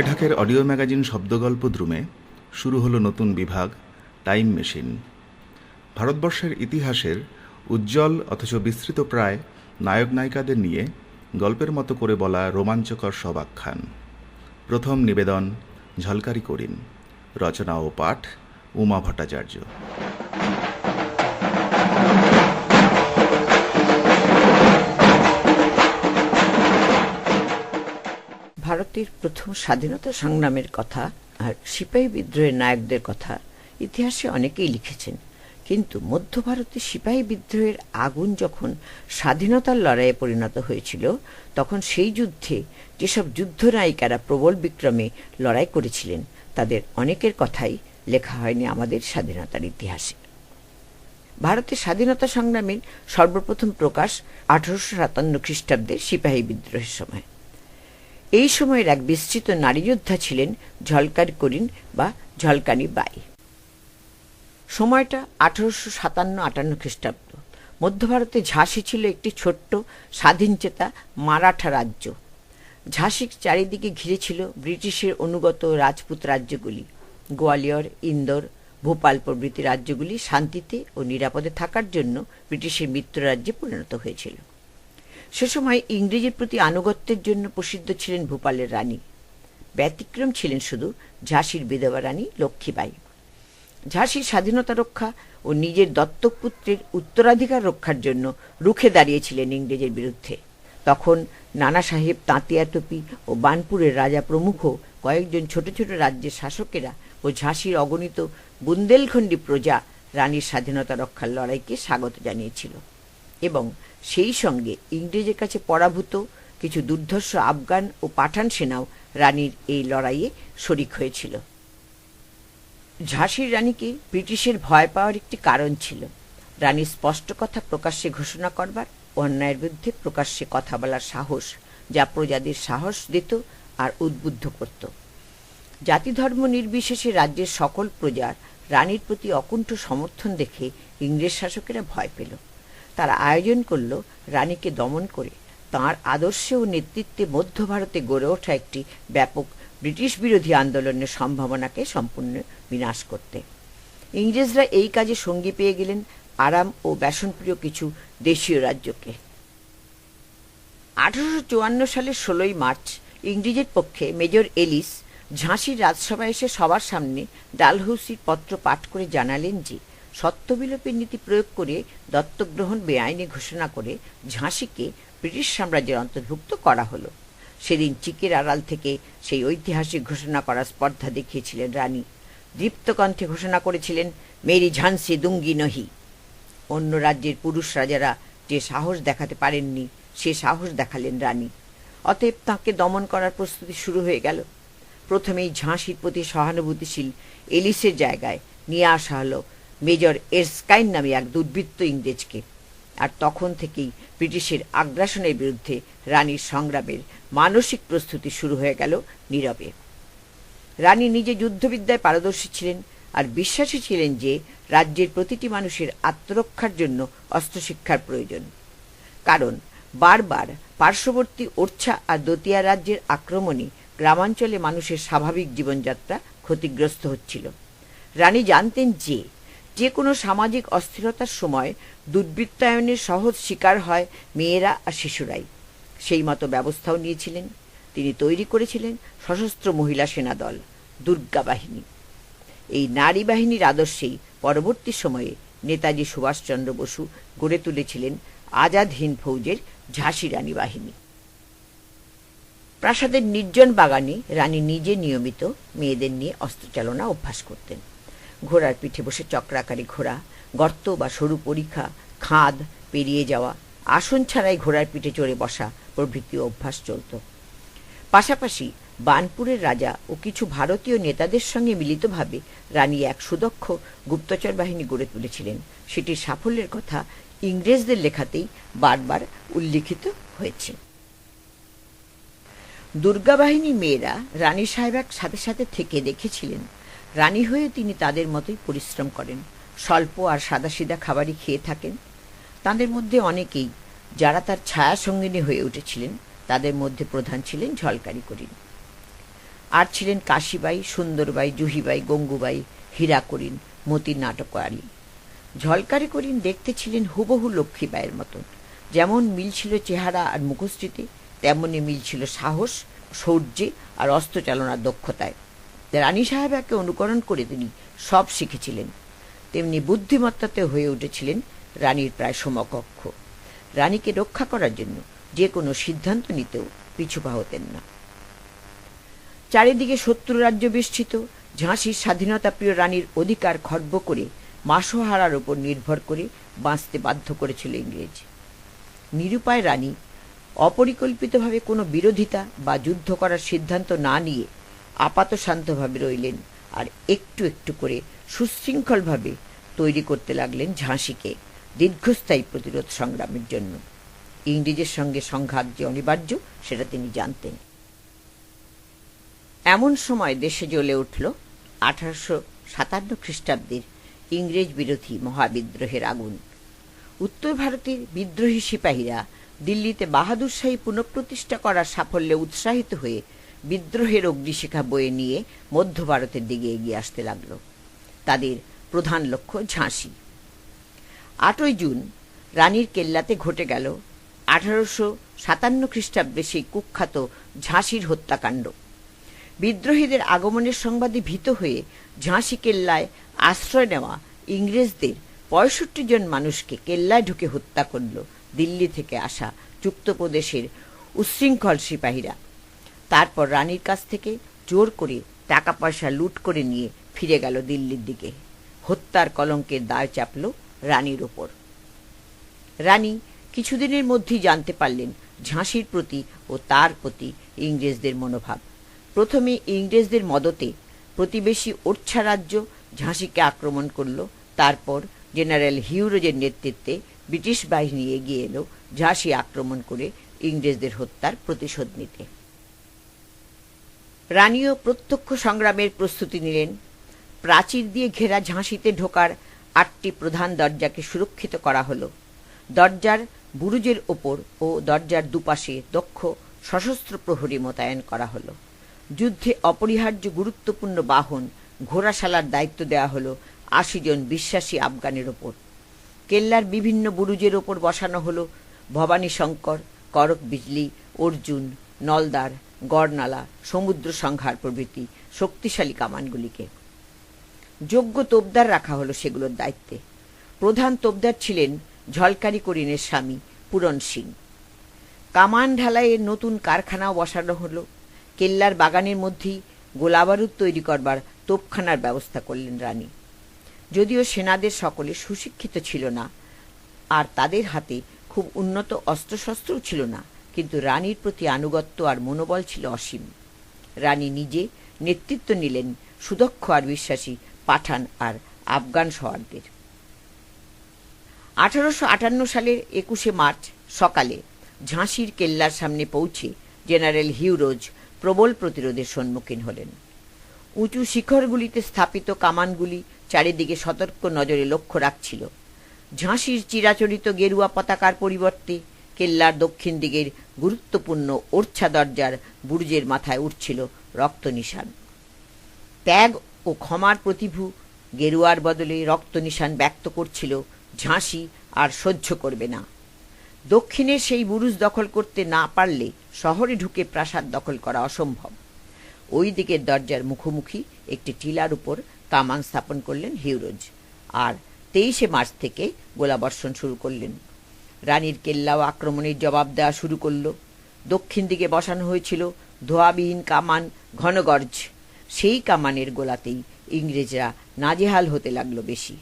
ছয় ঢাকের audio magazine শব্দগল্প দ্রুমে শুরু হলো নতুন বিভাগ, টাইম মেশিন। ভারতবর্ষের ইতিহাসের উজ্জ্বল অথচ বিস্তৃত প্রায় নায়ক নায়িকাদের নিয়ে গল্পের মতো করে বলা রোমাঞ্চকর সব আখ্যান। প্রথম নিবেদন, ঝলকারি করিন। রচনা ও পাঠ, উমা ভট্টাচার্য। ভারতের প্রথম স্বাধীনতা সংগ্রামের কথা আর সিপাহী বিদ্রোহের নায়কদের কথা ইতিহাসে অনেকেই লিখেছেন। কিন্তু মধ্য ভারতে সিপাহী বিদ্রোহের আগুন যখন স্বাধীনতার লড়াইয়ে পরিণত হয়েছিল, তখন সেই যুদ্ধে যেসব যুদ্ধনায়িকারা প্রবল বিক্রমে লড়াই করেছিলেন, তাদের অনেকের কথাই লেখা হয়নি আমাদের স্বাধীনতার ইতিহাসে। ভারতের স্বাধীনতা সংগ্রামের সর্বপ্রথম প্রকাশ আঠারোশো সাতান্ন খ্রিস্টাব্দে সিপাহী বিদ্রোহের সময়। এই সময়ের এক বিস্তৃত নারী যোদ্ধা ছিলেন ঝলকার করিন বা ঝলকানি বাই। সময়টা আঠারোশো সাতান্ন আটান্ন খ্রিস্টাব্দ। মধ্য ভারতে ঝাঁসি ছিল একটি ছোট্ট স্বাধীনচেতা মারাঠা রাজ্য। ঝাঁসির চারিদিকে ঘিরে ছিল ব্রিটিশের অনুগত রাজপুত রাজ্যগুলি। গোয়ালিয়র, ইন্দোর, ভোপাল প্রভৃতি রাজ্যগুলি শান্তিতে ও নিরাপদে থাকার জন্য ব্রিটিশের মিত্ররাজ্যে পরিণত হয়েছিল। সে সময় ইংরেজের প্রতি আনুগত্যের জন্য প্রসিদ্ধ ছিলেন ভূপালের রানী। ব্যতিক্রম ছিলেন শুধু ঝাঁসির বিধবা রানী লক্ষ্মীবাই ঝাঁসির স্বাধীনতা রক্ষা ও নিজের দত্তক পুত্রের উত্তরাধিকার রক্ষার জন্য রুখে দাঁড়িয়েছিলেন ইংরেজের বিরুদ্ধে। তখন নানা সাহেব তাঁতিয়া টুপি ও বানপুরের রাজা প্রমুখ কয়েকজন ছোট ছোট রাজ্যের শাসকেরা ও ঝাঁসির অগণিত বুন্দেলখণ্ডী প্রজা রানীর স্বাধীনতা রক্ষার লড়াইকে স্বাগত জানিয়েছিল এবং সেই সঙ্গে ইংরেজের কাছে পরাভূত কিছু দুর্ধর্ষ আফগান ও পাঠান সেনাও রানীর এই লড়াইয়ে শরিক হয়েছিল। ঝাঁসির রানীকে ব্রিটিশের ভয় পাওয়ার একটি কারণ ছিল। রানীর স্পষ্ট কথা প্রকাশ্যে ঘোষণা করবার, অন্যায়ের বিরুদ্ধে প্রকাশ্যে কথা বলার সাহস যা প্রজাদের সাহস দিত আর উদ্বুদ্ধ করত। জাতি ধর্ম নির্বিশেষে রাজ্যের সকল প্রজার রানীর প্রতি অকুণ্ঠ সমর্থন দেখে ইংরেজ শাসকেরা ভয় পেল। তারা আয়োজন করল রানীকে দমন করে। তাঁর আদর্শে ও নেতৃত্বে মধ্য ভারতে গড়ে ওঠা একটি ব্যাপক ব্রিটিশ বিরোধী আন্দোলনের সম্ভাবনাকে সম্পূর্ণ বিনাশ করতে। ইংরেজরা এই কাজে সঙ্গী পেয়ে গেলেন আরাম ও ব্যাসনপ্রিয় কিছু দেশীয় রাজ্যকে। আঠারোশো চুয়ান্ন সালের ষোলোই মার্চ ইংরেজের পক্ষে মেজর এলিস ঝাঁসির রাজসভায় এসে সবার সামনে ডালহৌসির পত্র পাঠ করে জানালেন যে সত্যবিলোপের নীতি প্রয়োগ করে দত্তগ্রহণ বেআইনি ঘোষণা করে ঝাঁসিকে ব্রিটিশ সাম্রাজ্যের অন্তর্ভুক্ত করা হলো। সেদিন চিকের আড়াল থেকে সেই ঐতিহাসিক ঘোষণা করার স্পর্ধা দেখিয়েছিলেন রানী। দীপ্তকণ্ঠে ঘোষণা করেছিলেন, মেরি ঝান্সি দুঙ্গি নহি। অন্য রাজ্যের পুরুষ রাজারা যে সাহস দেখাতে পারেননি, সে সাহস দেখালেন রানী। অতএব তাঁকে দমন করার প্রস্তুতি শুরু হয়ে গেল। প্রথমেই ঝাঁসির প্রতি সহানুভূতিশীল এলিসের জায়গায় নিয়ে আসা হলো মেজর এরস্কাইন নামে এক দুর্বৃত্ত ইংরেজকে। আর তখন থেকেই ব্রিটিশের আগ্রাসনের বিরুদ্ধে রানীর সংগ্রামের মানসিক প্রস্তুতি শুরু হয়ে গেল নীরবে। রানী নিজে যুদ্ধবিদ্যায় পারদর্শী ছিলেন আর বিশ্বাসী ছিলেন যে রাজ্যের প্রতিটি মানুষের আত্মরক্ষার জন্য অস্ত্রশিক্ষার প্রয়োজন। কারণ বারবার পার্শ্ববর্তী ওরছা আর দতিয়া রাজ্যের আক্রমণে গ্রামাঞ্চলে মানুষের স্বাভাবিক জীবনযাত্রা ক্ষতিগ্রস্ত হচ্ছিল। রানী জানতেন যে যে কোনো সামাজিক অস্থিরতার সময় দুর্বৃত্তায়নের সহজ শিকার হয় মেয়েরা আর শিশুরাই। সেই মতো ব্যবস্থাও নিয়েছিলেন। তিনি তৈরি করেছিলেন সশস্ত্র মহিলা সেনা দল, দুর্গা বাহিনী। এই নারী বাহিনীর আদর্শেই পরবর্তী সময়ে নেতাজি সুভাষচন্দ্র বসু গড়ে তুলেছিলেন আজাদ হিন্দ ফৌজের ঝাঁসি রানী বাহিনী। প্রাসাদের নির্জন বাগানে রানী নিজে নিয়মিত মেয়েদের নিয়ে অস্ত্রচালনা অভ্যাস করতেন। ঘোড়ার পিঠে বসে চক্রাকারী ঘোড়া, গর্ত বা সরু পরীক্ষা খাদ, পেরিয়ে যাওয়া, আসন ছাড়াই ঘোড়ার পিঠে চড়ে বসা প্রভৃতি অভ্যাস চলত। পাশাপাশি বানপুরের রাজা ও কিছু ভারতীয় নেতাদের সঙ্গে মিলিতভাবে রানী এক সুদক্ষ গুপ্তচর বাহিনী গড়ে তুলেছিলেন। সেটির সাফল্যের কথা ইংরেজদের লেখাতেই বারবার উল্লিখিত হয়েছে। দুর্গা বাহিনী মেয়েরা রানী সাহেবের সাথে সাথে থেকে দেখেছিলেন। রানী হয়ে তিনি তাদের মতোই পরিশ্রম করেন। স্বল্প আর সাদাসিধা খাবারই খেয়ে থাকেন। তাদের মধ্যে অনেকেই যারা তার ছায়া সঙ্গিনী হয়ে উঠেছিলেন, তাদের মধ্যে প্রধান ছিলেন ঝলকারি করিন আর ছিলেন কাশীবাই, সুন্দরবাই, জুহিবাই, গঙ্গুবাই হীরাকরিন মতির নাটকারী ঝলকারি করিন দেখতে ছিলেন হুবহু লক্ষ্মীবাইয়ের মতন। যেমন মিল ছিল চেহারা আর মুখশ্রীতে, তেমনি মিল ছিল সাহস, শৌর্যে আর অস্ত্রচালনার দক্ষতায়। রানী সাহেবাকে অনুকরণ করে তিনি সব শিখেছিলেন। তেমনি বুদ্ধিমত্তাতে হয়ে উঠেছিলেন রানীর প্রায় সমকক্ষ। রানীকে রক্ষা করার জন্য যে কোনো সিদ্ধান্ত নিতেও পিছুপা হতেন না। চারিদিকে শত্রু রাজ্য বেষ্টিত, ঝাঁসির স্বাধীনতাপ্রিয় রানীর অধিকার খর্ব করে মাসোহারার উপর নির্ভর করে বাঁচতে বাধ্য করেছিল ইংরেজ। নিরুপায় রানী অপরিকল্পিতভাবে কোনো বিরোধিতা বা যুদ্ধ করার সিদ্ধান্ত না নিয়ে আপাত শান্তভাবে রইলেন আর একটু একটু করে সুশৃঙ্খলভাবে তৈরি করতে লাগলেন ঝাঁসিকে দীর্ঘস্থায়ী প্রতিরোধ সংগ্রামের জন্য। ইংরেজের সঙ্গে সংঘাত যে অনিবার্য, সেটা তিনি জানতেন। এমন সময় দেশে জ্বলে উঠল আঠারোশো সাতান্ন খ্রিস্টাব্দের ইংরেজ বিরোধী মহাবিদ্রোহের আগুন। উত্তর ভারতের বিদ্রোহী সিপাহীরা দিল্লিতে বাহাদুর শাহী পুনঃপ্রতিষ্ঠা করার সাফল্যে উৎসাহিত হয়ে বিদ্রোহের অগ্নিশিখা বয়ে নিয়ে মধ্য ভারতের দিকে এগিয়ে আসতে লাগল। তাদের প্রধান লক্ষ্য ঝাঁসি। আটই জুন রানীর কেল্লাতে ঘটে গেল আঠারোশো সাতান্ন খ্রিস্টাব্দে সেই কুখ্যাত ঝাঁসির হত্যাকাণ্ড। বিদ্রোহীদের আগমনের সংবাদে ভীত হয়ে ঝাঁসি কেল্লায় আশ্রয় নেওয়া ইংরেজদের পঁয়ষট্টি জন মানুষকে কেল্লায় ঢুকে হত্যা করল দিল্লি থেকে আসা যুক্তপ্রদেশের উচ্ছৃঙ্খল সিপাহীরা। তারপর রানীর কাছ থেকে জোর করে টাকা পয়সা লুট করে নিয়ে ফিরে গেল দিল্লির দিকে। হত্যার কলঙ্কের দায় চাপল রানীর ওপর। রানী কিছুদিনের মধ্যেই জানতে পারলেন ঝাঁসির প্রতি ও তার প্রতি ইংরেজদের মনোভাব। প্রথমে ইংরেজদের মদতে প্রতিবেশী ওরছা রাজ্য ঝাঁসিকে আক্রমণ করল, তারপর জেনারেল হিউরোজের নেতৃত্বে ব্রিটিশ বাহিনী এগিয়ে এলো ঝাঁসি আক্রমণ করে ইংরেজদের হত্যার প্রতিশোধ নিতে। রানীও প্রত্যক্ষ সংগ্রামের প্রস্তুতি নিলেন। প্রাচীর দিয়ে ঘেরা ঝাঁসিতে ঢোকার আটটি প্রধান দরজাকে সুরক্ষিত করা হলো। দরজার বুরুজের ওপর ও দরজার দুপাশে দক্ষ সশস্ত্র প্রহরী মোতায়েন করা হলো। যুদ্ধে অপরিহার্য গুরুত্বপূর্ণ বাহন ঘোড়াশালার দায়িত্ব দেওয়া হলো আশি জন বিশ্বাসী আফগানের ওপর। কেল্লার বিভিন্ন বুরুজের ওপর বসানো হলো ভবানী শঙ্কর করক বিজলি অর্জুন, নলদার গড়নালা সমুদ্র সংহার প্রভৃতি শক্তিশালী কামানগুলিকে। যোগ্য তোপদার রাখা হলো সেগুলোর দায়িত্বে। প্রধান তোপদার ছিলেন ঝলকারি করিনের স্বামী পূরণ সিং। কামান ঢালাইয়ের নতুন কারখানাও বসানো হলো। কেল্লার বাগানের মধ্যেই গোলাবারুদ তৈরি করবার তোপখানার ব্যবস্থা করলেন রানী। যদিও সেনাদের সকলে সুশিক্ষিত ছিল না, আর তাদের হাতে খুব উন্নত অস্ত্রশস্ত্রও ছিল না কিন্তু রানীর প্রতি আনুগত্য আর মনোবল ছিল অসীম। রানী নিজে নেতৃত্ব নিলেন সুদক্ষ আর বিশ্বাসী পাঠান আর আফগান সওয়ারদের আঠারোশো আটান্ন সালের একুশে মার্চ সকালে ঝাঁসির কেল্লার সামনে পৌঁছে জেনারেল হিউরোজ প্রবল প্রতিরোধের সম্মুখীন হলেন। উঁচু শিখরগুলিতে স্থাপিত কামানগুলি চারিদিকে সতর্ক নজরে লক্ষ্য রাখছিল। ঝাঁসির চিরাচরিত গেরুয়া পতাকার পরিবর্তে কেল্লার দক্ষিণ দিকের গুরুত্বপূর্ণ ওরছা দরজার বুরুজের মাথায় উঠছিল রক্ত নিশান। ত্যাগ ও ক্ষমার প্রতিভু গেরুয়ার বদলে রক্ত নিশান ব্যক্ত করছিল ঝাঁসি আর সহ্য করবে না। দক্ষিণে সেই বুরুজ দখল করতে না পারলে শহরে ঢুকে প্রাসাদ দখল করা অসম্ভব। ওই দিকের দরজার মুখোমুখি একটি টিলার উপর কামান স্থাপন করলেন হিউরোজ। আর তেইশে মার্চ থেকে গোলাবর্ষণ শুরু করলেন। রানীর কেল্লাও আক্রমণের জবাব দেওয়া শুরু করল। দক্ষিণ দিকে বসানো হয়েছিল ধোয়াবিহীন কামান ঘনগর্জ। সেই কামানের গোলাতেই ইংরেজরা নাজেহাল হতে লাগল বেশি।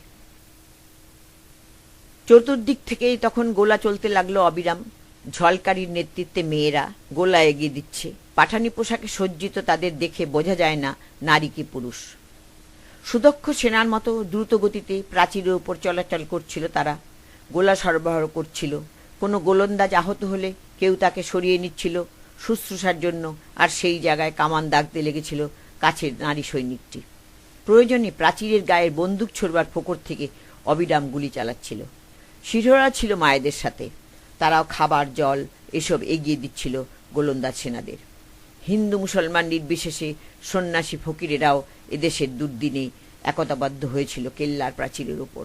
চতুর্দিক থেকেই তখন গোলা চলতে লাগল অবিরাম। ঝলকারির নেতৃত্বে মেয়েরা গোলা এগিয়ে দিচ্ছে। পাঠানি পোশাকে সজ্জিত তাদের দেখে বোঝা যায় না নারী কি পুরুষ। সুদক্ষ সেনার মতো দ্রুত গতিতে প্রাচীরের উপর চলাচল করছিল তারা। গোলা সরবরাহ করছিল। কোনো গোলন্দাজ আহত হলে কেউ তাকে সরিয়ে নিচ্ছিল শুশ্রূষার জন্য আর সেই জায়গায় কামান দাগতে লেগেছিল কাছের নারী সৈনিকটি। প্রয়োজনে প্রাচীরের গায়ের বন্দুক ছোড়বার ফোকর থেকে অবিরাম গুলি চালাচ্ছিল। শিশুরা ছিল মায়েদের সাথে। তারাও খাবার, জল এসব এগিয়ে দিচ্ছিল গোলন্দাজ সেনাদের। হিন্দু মুসলমান নির্বিশেষে সন্ন্যাসী ফকিরেরাও এদেশের দুর্দিনে একতাবদ্ধ হয়েছিল কেল্লার প্রাচীরের উপর।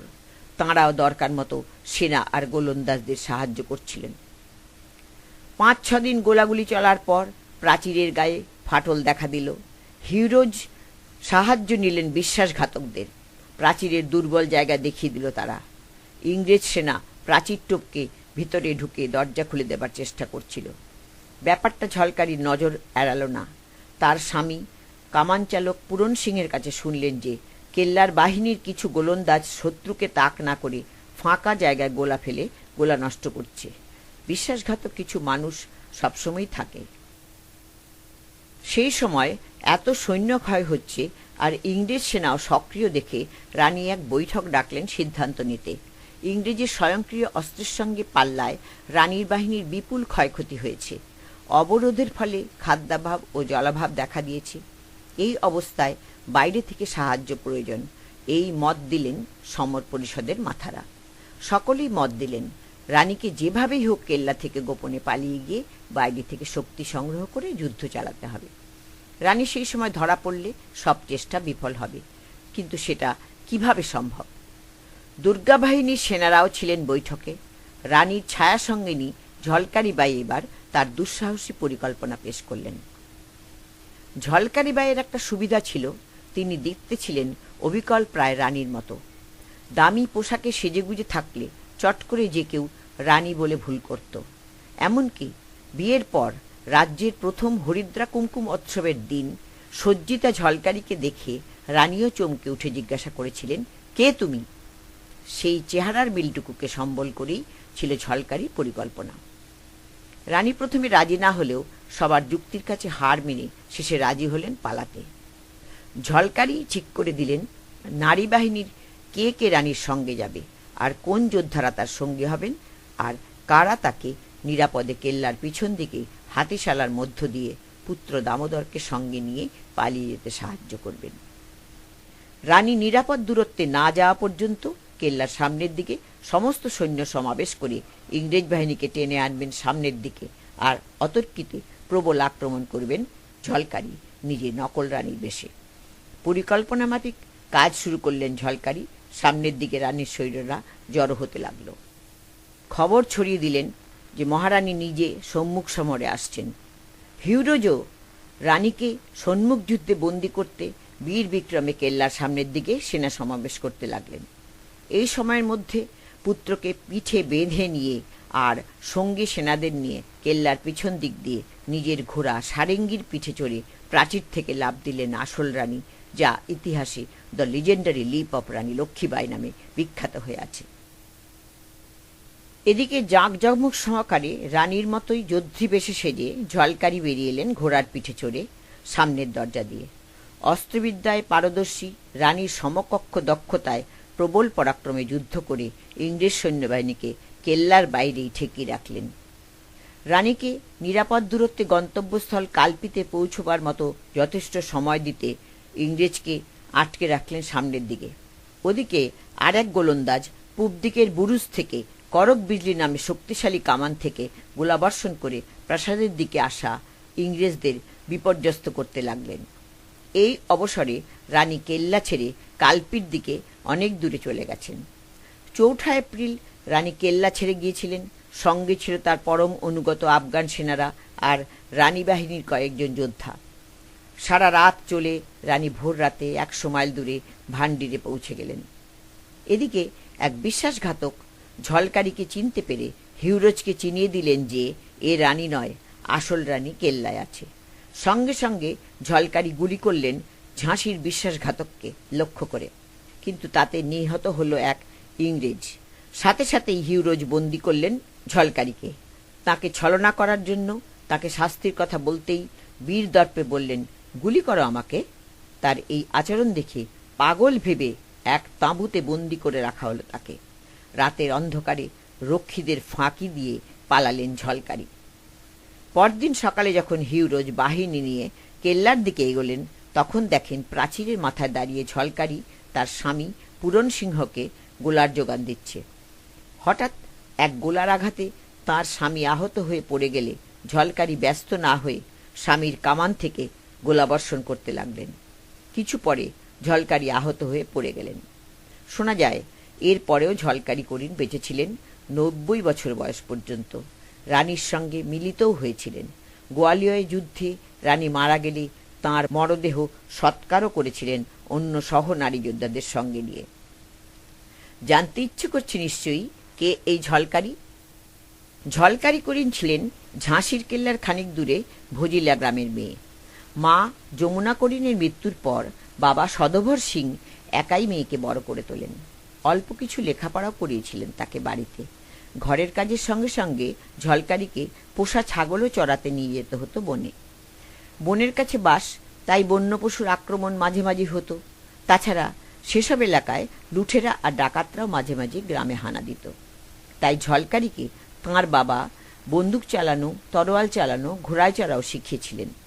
তাঁরাও দরকার মতো সেনা আর গোলন্দাজদের সাহায্য করছিলেন। পাঁচ, ছ দিন গোলাগুলি চলার পর প্রাচীরের গায়ে ফাটল দেখা দিল। হিরোজ সাহায্য নিলেন বিশ্বাসঘাতকদের। প্রাচীরের দুর্বল জায়গা দেখিয়ে দিল তারা। ইংরেজ সেনা প্রাচীর টপকে ভিতরে ঢুকে দরজা খুলে দেবার চেষ্টা করছিল। ব্যাপারটা ঝলকারির নজর এড়ালো না। তার স্বামী কামানচালক পূরণ সিংয়ের কাছে শুনলেন যে কেল্লার বাহিনীর কিছু গোলন্দাজ শত্রুকে তাক না করে ফাঁকা জায়গায় গোলা ফেলে গোলা নষ্ট করছে। বিশ্বাসঘাতক কিছু মানুষ সবসময় থাকে। সেই সময় এত সৈন্য ক্ষয় হচ্ছে আর ইংরেজ সেনাও সক্রিয় দেখে রানী এক বৈঠক ডাকলেন সিদ্ধান্ত নিতে। ইংরেজের স্বয়ংক্রিয় অস্ত্রের সঙ্গে পাল্লায় রানীর বাহিনীর বিপুল ক্ষয়ক্ষতি হয়েছে। অবরোধের ফলে খাদ্যাভাব ও জলাভাব দেখা দিয়েছে। এই অবস্থায় বাইরে থেকে সাহায্য প্রয়োজন। এই মত দিলেন সমর পরিষদের মাথারা। সকলেই মত দিলেন, রানীকে যেভাবেই হোক কেল্লা থেকে গোপনে পালিয়ে গিয়ে বাইরে থেকে শক্তি সংগ্রহ করে যুদ্ধ চালাতে হবে। রানী সেই সময় ধরা পড়লে সব চেষ্টা বিফল হবে, কিন্তু সেটা কীভাবে সম্ভব? দুর্গা বাহিনীর সেনারাও ছিলেন বৈঠকে। রানীর ছায়া সঙ্গিনী ঝলকারি বাই এবার তার দুঃসাহসী পরিকল্পনা পেশ করলেন। ঝলকারি বাইয়ের একটা সুবিধা ছিল তিনি দেখতে ছিলেন অবিকল প্রায় রানীর মতো। দামি পোশাকে সেজেগুজে থাকলে চট করে যে কেউ রানী বলে ভুল করত। এমনকি বিয়ের পর রাজ্যের প্রথম হরিদ্রা কুমকুম উৎসবের দিন সজ্জিতা ঝলকারিকে দেখে রানীও চমকে উঠে জিজ্ঞাসা করেছিলেন, কে তুমি? সেই চেহারার বিলটুকুকে সম্বল করেই ছিল ঝলকারি পরিকল্পনা। রানী প্রথমে রাজি না হলেও সবার যুক্তির কাছে হার মেনে শেষে রাজি হলেন পালাতে। ঝলকারি ঠিক করে দিলেন, নারী বাহিনীর কে কে রানীর সঙ্গে যাবে? আর কোন যোদ্ধারা তার সঙ্গে হবেন? আর কারা তাকে নিরাপদে কেল্লার পিছন দিকে হাতিশালার মধ্য দিয়ে পুত্র দামোদরকে সঙ্গে নিয়ে পালিয়ে যেতে সাহায্য করবেন? রানী নিরাপদ দূরত্বে না যাওয়া পর্যন্ত কেল্লার সামনের দিকে সমস্ত সৈন্য সমাবেশ করে ইংরেজ বাহিনীকে টেনে আনবেন সামনের দিকে। আর অতর্কিতে প্রবল আক্রমণ করবেন ঝলকারি নিজে নকল রানীর বেশে। পরিকল্পনা মাফিক কাজ শুরু করলেন ঝলকারি। সামনের দিকে রানীর সৈন্যরা জড়ো হতে লাগল। খবর ছড়িয়ে দিলেন যে মহারানী নিজে সম্মুখ সমরে আসছেন। হিউরোজও রানীকে সম্মুখ যুদ্ধে বন্দি করতে বীর বিক্রমে কেল্লার সামনের দিকে সেনা সমাবেশ করতে লাগলেন। এই সময়ের মধ্যে পুত্রকে পিঠে বেঁধে নিয়ে আর সঙ্গী সেনাদের নিয়ে কেল্লার পিছন দিক দিয়ে নিজের ঘোড়া সারেঙ্গির পিঠে চড়ে প্রাচীর থেকে লাভ দিলেন আসল রানী যা ইতিহাসে the legendary leap of Rani Lakshmibai নামে বিখ্যাত হয়ে আছে। এদিকে জাঁকজমক সহকারে রানীর মতোই যোদ্ধী বেশে সেজে ঝলকারি বেরিয়ে এলেন ঘোড়ার পিঠে চড়ে সামনের দরজা দিয়ে। অস্ত্রবিদ্যায় পারদর্শী রানীর সমকক্ষ দক্ষতায় প্রবল পরাক্রমে যুদ্ধ করে ইংরেজ সৈন্যবাহিনীকে কেল্লার বাইরেই ঠেকিয়ে রাখলেন। রানীকে নিরাপদ দূরত্বে গন্তব্যস্থল কালপিতে পৌঁছবার মতো যথেষ্ট সময় দিতে ইংরেজকে আটকে রাখলেন সামনের দিকে। ওদিকে আর এক গোলন্দাজ পূব দিকের বুরুজ থেকে করক বিজলি নামে শক্তিশালী কামান থেকে গোলাবর্ষণ করে প্রাসাদের দিকে আসা ইংরেজদের বিপর্যস্ত করতে লাগলেন। এই অবসরে রানী কেল্লা ছেড়ে কালপির দিকে অনেক দূরে চলে গেছেন। চৌঠা এপ্রিল রানী কেল্লা ছেড়ে গিয়েছিলেন। সঙ্গে ছিল তার পরম অনুগত আফগান সেনারা আর রানী বাহিনীর কয়েকজন যোদ্ধা। সারা রাত চলে রানী ভোর রাতে একশো মাইল দূরে ভান্ডিরে পৌঁছে গেলেন। এদিকে এক বিশ্বাসঘাতক ঝলকারিকে চিনতে পেরে হিউরোজকে চিনিয়ে দিলেন যে এ রানী নয়, আসল রানী কেল্লায় আছে। সঙ্গে সঙ্গে ঝলকারি গুলি করলেন ঝাঁসির বিশ্বাসঘাতককে লক্ষ্য করে। কিন্তু তাতে নিহত হলো এক ইংরেজ। সাথে সাথেই হিউরোজ বন্দি করলেন ঝলকারিকে। তাকে ছলনা করার জন্য তাকে শাস্তির কথা বলতেই বীর দর্পে বললেন গুলি করো আমাকে। তার এই আচরণ দেখে পাগল ভেবে এক তাঁবুতে বন্দি করে রাখা হলো তাকে। রাতের অন্ধকারে রক্ষীদের ফাঁকি দিয়ে পালালেন ঝলকারি। পরদিন সকালে যখন হিউরোজ বাহিনী নিয়ে কেল্লার দিকে এগোলেন, তখন দেখেন প্রাচীরের মাথায় দাঁড়িয়ে ঝলকারি তার স্বামী পূরণ সিংহকে গোলার যোগান দিচ্ছে। হঠাৎ এক গোলার আঘাতে তার স্বামী আহত হয়ে পড়ে গেলে ঝলকারি ব্যস্ত না হয়ে স্বামীর কামান থেকে গোলাবর্ষণ করতে লাগলেন। কিছু পরে ঝলকারি আহত হয়ে পড়ে গেলেন। শোনা যায়, এর পরেও ঝলকারি করিন বেঁচেছিলেন নব্বই বছর বয়স পর্যন্ত। রানীর সঙ্গে মিলিতও হয়েছিলেন। গোয়ালিয়র যুদ্ধে রানী মারা গেলে তাঁর মরদেহ সৎকারও করেছিলেন অন্য সহ নারী যোদ্ধাদের সঙ্গে নিয়ে। জানতে ইচ্ছে করছে নিশ্চয়ই কে এই ঝলকারি? ঝলকারি করিন ছিলেন ঝাঁসির কেল্লার খানিক দূরে ভজিলা গ্রামের মেয়ে। মা যমুনা করিনের মৃত্যুর পর বাবা সদভর সিং একাই মেয়েকে বড় করে তোলেন। অল্প কিছু লেখাপড়াও করিয়েছিলেন তাকে বাড়িতে। ঘরের কাজের সঙ্গে সঙ্গে ঝলকারিকে পোষা ছাগলও চড়াতে নিয়ে যেতে হতো বনে। বনের কাছে বাস, তাই বন্য পশুর আক্রমণ মাঝে মাঝে হতো। তাছাড়া সেসব এলাকায় লুঠেরা আর ডাকাতরাও মাঝে মাঝে গ্রামে হানা দিত। তাই ঝলকারিকে তাঁর বাবা বন্দুক চালানো, তরোয়াল চালানো, ঘোড়ায় চড়াও শিখিয়েছিলেন।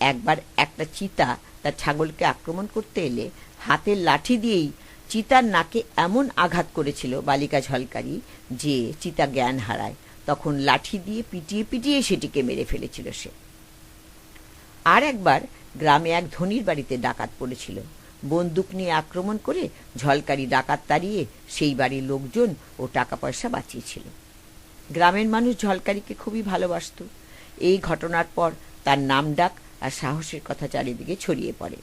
একবার একটা চিতা তার ছাগলকে আক্রমণ করতে এলে হাতের লাঠি দিয়েই চিতার নাকে এমন আঘাত করেছিল বালিকা ঝলকারি যে চিতা জ্ঞান হারায়। তখন লাঠি দিয়ে পিটিয়ে পিটিয়ে সেটিকে মেরে ফেলেছিল সে। আর একবার গ্রামে এক ধনির বাড়িতে ডাকাত পড়েছিল। বন্দুক নিয়ে আক্রমণ করে ঝলকারি ডাকাত তাড়িয়ে সেই বাড়ির লোকজন ও টাকা পয়সা বাঁচিয়েছিল। গ্রামের মানুষ ঝলকারিকে খুবই ভালোবাসত। এই ঘটনার পর তার নাম ডাক আর সাহসের কথা চারিদিকে ছড়িয়ে পড়ে।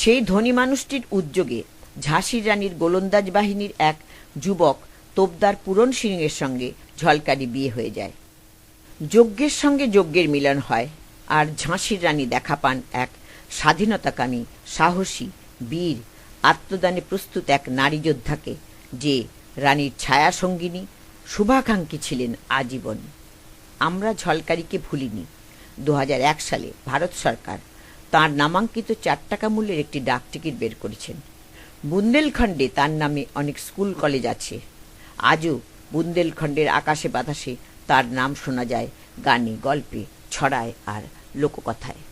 সেই ধনী মানুষটির উদ্যোগে ঝাঁসির রানীর গোলন্দাজ বাহিনীর এক যুবক তোপদার পূরণ সিংয়ের সঙ্গে ঝলকারি বিয়ে হয়ে যায়। যজ্ঞের সঙ্গে যজ্ঞের মিলন হয় আর ঝাঁসির রানী দেখা পান এক স্বাধীনতাকামী, সাহসী, বীর, আত্মদানে প্রস্তুত এক নারী যোদ্ধাকে যে রানীর ছায়া সঙ্গিনী, শুভাকাঙ্ক্ষী ছিলেন আজীবন। আমরা ঝলকারিকে ভুলিনি। দু হাজার এক সালে ভারত সরকার তার নামাঙ্কিত চার টাকা মূল্যের একটি ডাক টিকিট বের করেছেন। বুন্দেলখণ্ডে তার নামে অনেক স্কুল কলেজ আছে। আজও বুন্দেলখণ্ডের আকাশে বাতাসে তার নাম শোনা যায় গানে, গল্পে, ছড়ায় আর লোককথায়।